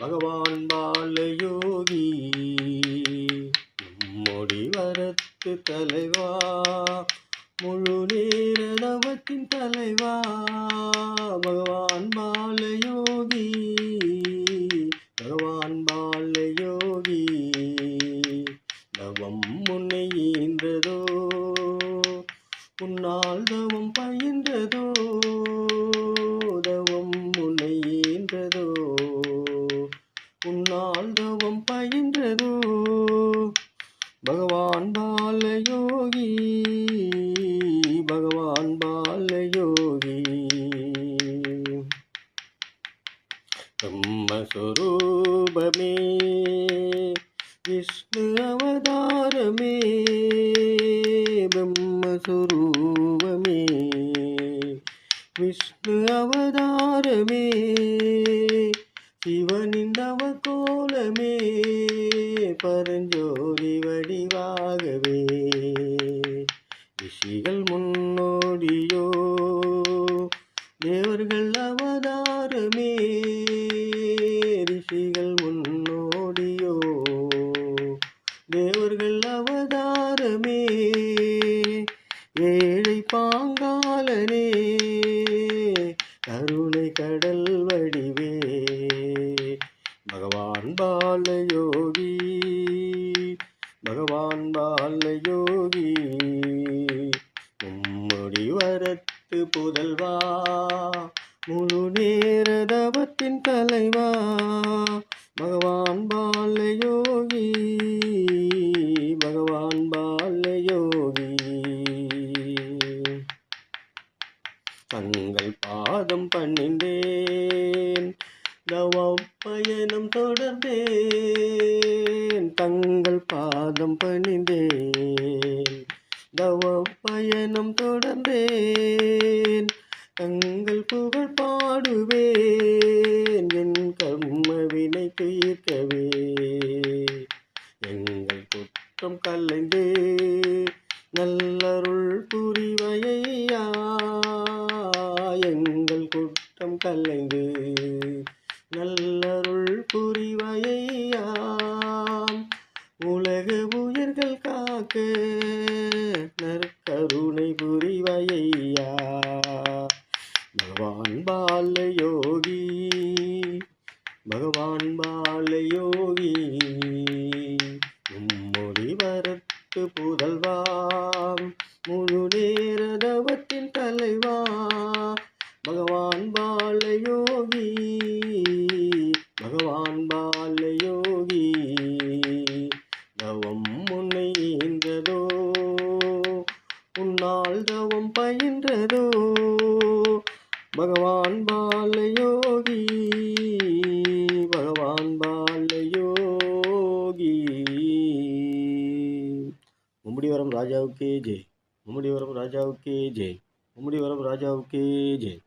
பகவான் பாலயோகி நம்மொடி வரத்து தலைவா. முழு நேர தவத்தின் தலைவா. பகவான் பாலயோகி பகவான் பாலயோகி தவம் முன்னை ஈன்றதோ. உன்னால் தவம் பயின்றதோ. பகவான் பாலயோகி. பிரம்மஸ்வரூபமே விஷ்ணு அவதாரமே பிரம்மஸ்வரூபமே விஷ்ணு அவதாரமே சிவ sigue el. புதல்வா முழு நேர தவத்தின் தலைவா பகவான் பாலயோகி பகவான் பாலயோகி தங்கள் பாதம் பண்ணிந்தேன் தவம் பயணம் தொடர்ந்தேன் தங்கள் பாதம் பணிந்தேன் தவ பயணம் தொடர்ந்தேன். தங்கள் புகழ் பாடுவேன். என் கர்ம வினை தீர்க்கவே எங்கள் குற்றம் கலைந்து நல்லருள் புரிவையா? எங்கள் குற்றம் கலைந்து நல்ல புரிவையாம் உலக உயர்கள் காக்க நற்கருணை புரிவையா பகவான் பாலயோகி பகவான் பாலயோகி உம்முடி வரத்து புதல்வாம் முழு நேர தவத்தின் தலைவா பகவான் பாலயோகி பகவான் பாலயோகி தவம் முன்னை ஈன்றதோ நாள் தவம் பயின்றதோ? பகவான் பால யோகி பகவான் பால யோகி. மும்முடிவரம் ராஜாவுக்கே ஜெய் மும்முடிவரம் ராஜாவுக்கே ஜெய் மும்முடிவரம் ராஜாவுக்கே ஜெய்.